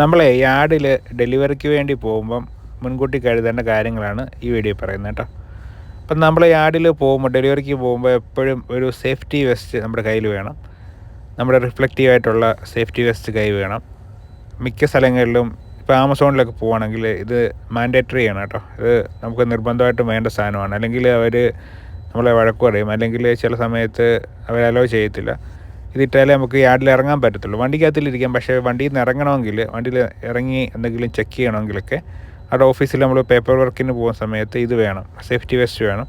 നമ്മളെ യാർഡിൽ ഡെലിവറിക്ക് വേണ്ടി പോകുമ്പം മുൻകൂട്ടി കരുതേണ്ട കാര്യങ്ങളാണ് ഈ വീഡിയോ പറയുന്നത് കേട്ടോ. അപ്പം നമ്മൾ യാർഡിൽ പോകുമ്പോൾ ഡെലിവറിക്ക് പോകുമ്പോൾ എപ്പോഴും ഒരു സേഫ്റ്റി വെസ്റ്റ് നമ്മുടെ കയ്യിൽ വേണം. നമ്മുടെ റിഫ്ലക്റ്റീവ് ആയിട്ടുള്ള സേഫ്റ്റി വെസ്റ്റ് കൈ വേണം. മിക്ക സ്ഥലങ്ങളിലും ഇപ്പോൾ ആമസോണിലൊക്കെ പോവുകയാണെങ്കിൽ ഇത് മാൻഡേറ്ററി ആണ് കേട്ടോ. ഇത് നമുക്ക് നിർബന്ധമായിട്ടും വേണ്ട സാധനമാണ്. അല്ലെങ്കിൽ അവർ നമ്മളെ വഴക്കു പറയും. അല്ലെങ്കിൽ ചില സമയത്ത് അവർ അലോ ചെയ്യത്തില്ല. ഇതിട്ടാലേ നമുക്ക് യാർഡിൽ ഇറങ്ങാൻ പറ്റത്തുള്ളൂ. വണ്ടിക്കകത്തിലിരിക്കാം. പക്ഷേ വണ്ടിയിൽ നിന്ന് ഇറങ്ങണമെങ്കിൽ വണ്ടിയിൽ ഇറങ്ങി എന്തെങ്കിലും ചെക്ക് ചെയ്യണമെങ്കിലൊക്കെ അവിടെ ഓഫീസിൽ നമ്മൾ പേപ്പർ വർക്കിന് പോകുന്ന സമയത്ത് ഇത് വേണം. സേഫ്റ്റി വെസ്റ്റ് വേണം.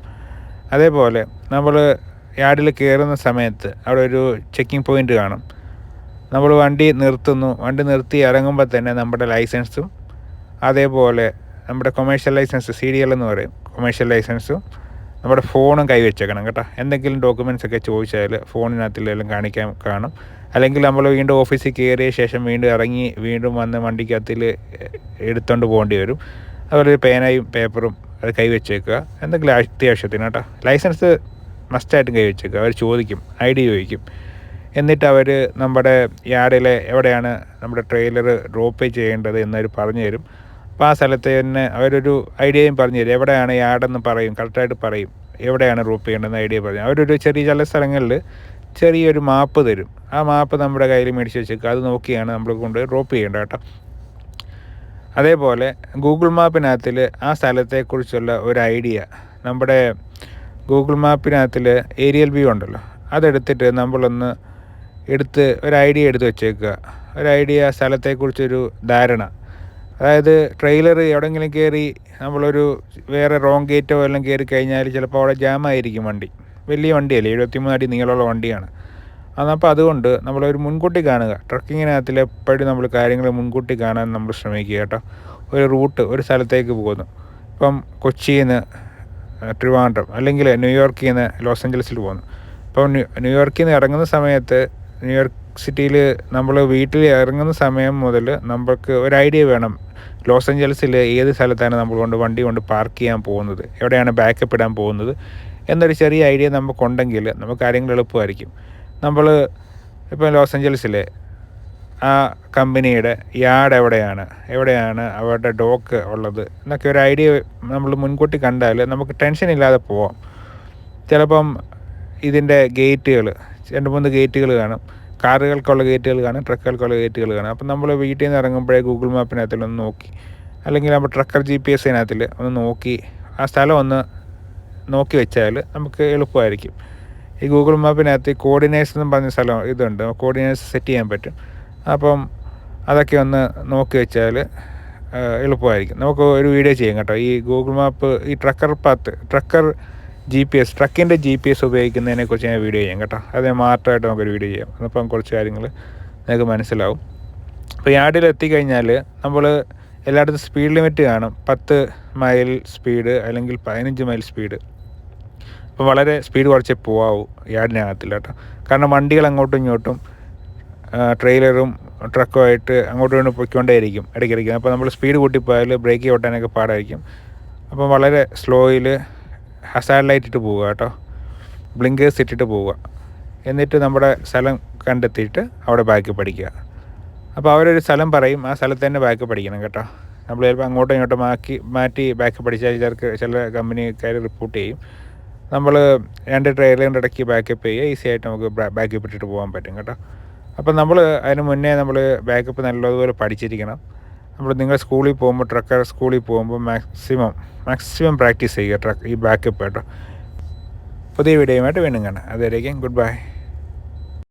അതേപോലെ നമ്മൾ യാർഡിൽ കയറുന്ന സമയത്ത് അവിടെ ഒരു ചെക്കിംഗ് പോയിന്റ് കാണും. നമ്മൾ വണ്ടി നിർത്തുന്നു. വണ്ടി നിർത്തി ഇറങ്ങുമ്പോൾ തന്നെ നമ്മുടെ ലൈസൻസും അതേപോലെ നമ്മുടെ commercial license C D L എന്ന് പറയും. കൊമേഴ്ഷ്യൽ ലൈസൻസും നമ്മുടെ ഫോണും കൈവച്ചേക്കണം കേട്ടോ. എന്തെങ്കിലും ഡോക്യുമെന്റ്സ് ഒക്കെ ചോദിച്ചാൽ ഫോണിനകത്തിലെല്ലാം കാണിക്കാൻ കാണും. അല്ലെങ്കിൽ നമ്മൾ വീണ്ടും ഓഫീസിൽ കയറിയ ശേഷം വീണ്ടും ഇറങ്ങി വീണ്ടും വന്ന് വണ്ടിക്കകത്തിൽ എടുത്തുകൊണ്ട് പോകേണ്ടി വരും. അതുപോലെ പേനയും പേപ്പറും അത് കൈവച്ചേക്കുക എന്തെങ്കിലും അത്യാവശ്യത്തിന് കേട്ടോ. ലൈസൻസ് മസ്റ്റായിട്ടും കൈവച്ചേക്കുക അവർ ചോദിക്കും. ഐ ഡി ചോദിക്കും. എന്നിട്ട് അവർ നമ്മുടെ യാർഡിലെ എവിടെയാണ് നമ്മുടെ ട്രെയിലർ ഡ്രോപ്പ് ചെയ്യേണ്ടത് എന്നവർ പറഞ്ഞു തരും അപ്പോൾ ആ സ്ഥലത്ത് തന്നെ അവരൊരു ഐഡിയയും പറഞ്ഞു തരും. എവിടെയാണ് യാടെന്ന് പറയും കറക്റ്റായിട്ട് പറയും. എവിടെയാണ് റൂപ്പ് ചെയ്യേണ്ടതെന്ന് ഐഡിയ പറയും അവരൊരു ചെറിയ ചില സ്ഥലങ്ങളിൽ ചെറിയൊരു മാപ്പ് തരും. ആ മാപ്പ് നമ്മുടെ കയ്യിൽ മേടിച്ച് വെച്ചേക്കുക. അത് നോക്കിയാണ് നമ്മൾ കൊണ്ട് ഡ്രോപ്പ് ചെയ്യേണ്ടത് കേട്ടോ. അതേപോലെ ഗൂഗിൾ മാപ്പിനകത്തിൽ ആ സ്ഥലത്തെക്കുറിച്ചുള്ള ഒരു ഐഡിയ. നമ്മുടെ ഗൂഗിൾ മാപ്പിനകത്തിൽ ഏരിയൽ വ്യൂ ഉണ്ടല്ലോ. അതെടുത്തിട്ട് നമ്മളൊന്ന് എടുത്ത് ഒരു ഐഡിയ എടുത്ത് വെച്ചേക്കുക. ഒരു ഐഡിയ സ്ഥലത്തെക്കുറിച്ചൊരു ധാരണ. അതായത് ട്രെയിലർ എവിടെയെങ്കിലും കയറി നമ്മളൊരു വേറെ റോങ് ഗേറ്റോ എല്ലാം കയറി കഴിഞ്ഞാൽ ചിലപ്പോൾ അവിടെ ജാമായിരിക്കും വണ്ടി. വലിയ വണ്ടിയല്ലേ എഴുപത്തിമൂന്ന് അടി നീളമുള്ള വണ്ടിയാണ്. അന്നപ്പോൾ അതുകൊണ്ട് നമ്മളൊരു മുൻകൂട്ടി കാണുക. ട്രക്കിങ്ങിനകത്തിൽ എപ്പോഴും നമ്മൾ കാര്യങ്ങൾ മുൻകൂട്ടി കാണാൻ നമ്മൾ ശ്രമിക്കുക കേട്ടോ. ഒരു റൂട്ട് ഒരു സ്ഥലത്തേക്ക് പോകുന്നു. ഇപ്പം കൊച്ചിയിൽ നിന്ന് ട്രിവാൻഡ്രം അല്ലെങ്കിൽ ന്യൂയോർക്കിൽ നിന്ന് ലോസ് ഏഞ്ചൽസിൽ പോകുന്നു. അപ്പം ന്യൂയോർക്കിൽ നിന്ന് ഇറങ്ങുന്ന സമയത്ത് ന്യൂയോർക്ക് സിറ്റിയിൽ നമ്മൾ വീട്ടിൽ ഇറങ്ങുന്ന സമയം മുതൽ നമുക്ക് ഒരു ഐഡിയ വേണം ലോസ് ഏഞ്ചൽസിൽ ഏത് സ്ഥലത്താണ് നമ്മൾ കൊണ്ട് വണ്ടി കൊണ്ട് പാർക്ക് ചെയ്യാൻ പോകുന്നത്? എവിടെയാണ് ബാക്കപ്പ് ഇടാൻ പോകുന്നത്? എന്നൊരു ചെറിയ ഐഡിയ നമുക്കുണ്ടെങ്കിൽ നമുക്ക് കാര്യങ്ങൾ എളുപ്പമായിരിക്കും. നമ്മൾ ഇപ്പോൾ ലോസ് ഏഞ്ചൽസിലെ ആ കമ്പനിയുടെ യാർഡ് എവിടെയാണ്? എവിടെയാണ് അവരുടെ ഡോക്ക് ഉള്ളത്? എന്നൊക്കെ ഒരു ഐഡിയ നമ്മൾ മുൻകൂട്ടി കണ്ടാൽ നമുക്ക് ടെൻഷൻ ഇല്ലാതെ പോവാം. ചിലപ്പം ഇതിന്റെ ഗേറ്റുകൾ രണ്ട് മൂന്ന് ഗേറ്റുകൾ കാണും. കാറുകൾക്കുള്ള ഗേറ്റുകൾ കാണും ട്രക്കുകൾക്കുള്ള ഗേറ്റുകൾ കാണും. അപ്പം നമ്മൾ വീട്ടിൽ നിന്ന് ഇറങ്ങുമ്പോഴേ ഗൂഗിൾ മാപ്പിനകത്തിൽ ഒന്ന് നോക്കി. അല്ലെങ്കിൽ നമ്മൾ ട്രക്കർ ജി പി എസ് അതിനകത്തിൽ ഒന്ന് നോക്കി ആ സ്ഥലം ഒന്ന് നോക്കി വെച്ചാൽ നമുക്ക് എളുപ്പമായിരിക്കും. ഈ ഗൂഗിൾ മാപ്പിനകത്ത് കോർഡിനേഴ്സ് എന്ന് പറഞ്ഞ സ്ഥലം ഇതുണ്ട്. കോർഡിനേഴ്സ് സെറ്റ് ചെയ്യാൻ പറ്റും. അപ്പം അതൊക്കെ ഒന്ന് നോക്കി വെച്ചാൽ എളുപ്പമായിരിക്കും. നമുക്ക് ഒരു വീഡിയോ ചെയ്യാം കേട്ടോ. ഈ ഗൂഗിൾ മാപ്പ് ഈ trucker path trucker G P S ട്രക്കിന്റെ G P S ഉപയോഗിക്കുന്നതിനെ കുറിച്ച് ഞാൻ വീഡിയോ ചെയ്യാം കേട്ടോ. അത് മാത്രമായിട്ട് നമുക്കൊരു വീഡിയോ ചെയ്യാം. അപ്പം കുറച്ച് കാര്യങ്ങൾ നിങ്ങൾക്ക് മനസ്സിലാവും. അപ്പോൾ യാർഡിൽ എത്തിക്കഴിഞ്ഞാൽ നമ്മൾ എല്ലായിടത്തും സ്പീഡ് ലിമിറ്റ് കാണും. പത്ത് മൈൽ സ്പീഡ് അല്ലെങ്കിൽ പതിനഞ്ച് മൈൽ സ്പീഡ് അപ്പോൾ വളരെ സ്പീഡ് കുറച്ചേ പോവാവൂ യാർഡിനകത്തില്ല കേട്ടോ. കാരണം വണ്ടികൾ അങ്ങോട്ടും ഇങ്ങോട്ടും ട്രെയിലറും ട്രക്കുമായിട്ട് അങ്ങോട്ടും ഇങ്ങോട്ടും പൊയ്ക്കൊണ്ടേയിരിക്കും ഇടയ്ക്കിടയ്ക്ക്. അപ്പോൾ നമ്മൾ സ്പീഡ് കൂട്ടിപ്പോയാൽ ബ്രേക്ക് ഓട്ടാനൊക്കെ പാടായിരിക്കും. അപ്പം വളരെ സ്ലോയിൽ ഹസാർഡ് ലൈറ്റ് ഇട്ട് പോവുക കേട്ടോ. ബ്ലിങ്കേഴ്സ് ഇട്ടിട്ട് പോവുക. എന്നിട്ട് നമ്മുടെ സ്ഥലം കണ്ടെത്തിയിട്ട് അവിടെ ബാക്ക് പഠിക്കുക. അപ്പോൾ അവരൊരു സ്ഥലം പറയും ആ സ്ഥലത്ത് തന്നെ ബാക്ക് പഠിക്കണം കേട്ടോ. നമ്മൾ ചിലപ്പോൾ അങ്ങോട്ടും ഇങ്ങോട്ടും മാക്കി മാറ്റി ബാക്ക് പഠിച്ചാൽ ചിലർക്ക് ചില കമ്പനിക്കാർ റിപ്പോർട്ട് ചെയ്യും. നമ്മൾ രണ്ട് ട്രെയിലറിന്റെ ഇടയ്ക്ക് ബാക്കപ്പ് ചെയ്യുക ഈസി ആയിട്ട് നമുക്ക് ബാക്കപ്പ് ഇട്ടിട്ട് പോകാൻ പറ്റും കേട്ടോ. അപ്പം നമ്മൾ അതിന് മുന്നേ നമ്മൾ ബാക്കപ്പ് നല്ലതുപോലെ പഠിച്ചിരിക്കണം. നമ്മൾ നിങ്ങൾ സ്കൂളിൽ പോകുമ്പോൾ ട്രക്കർ സ്കൂളിൽ പോകുമ്പോൾ മാക്സിമം മാക്സിമം പ്രാക്ടീസ് ചെയ്യുക ട്രക്ക് ഈ ബാക്കപ്പ് കേട്ടോ പുതിയ വീഡിയോയുമായിട്ട് വീണ്ടും കാണാം. അതുവരേക്കും ഗുഡ് ബൈ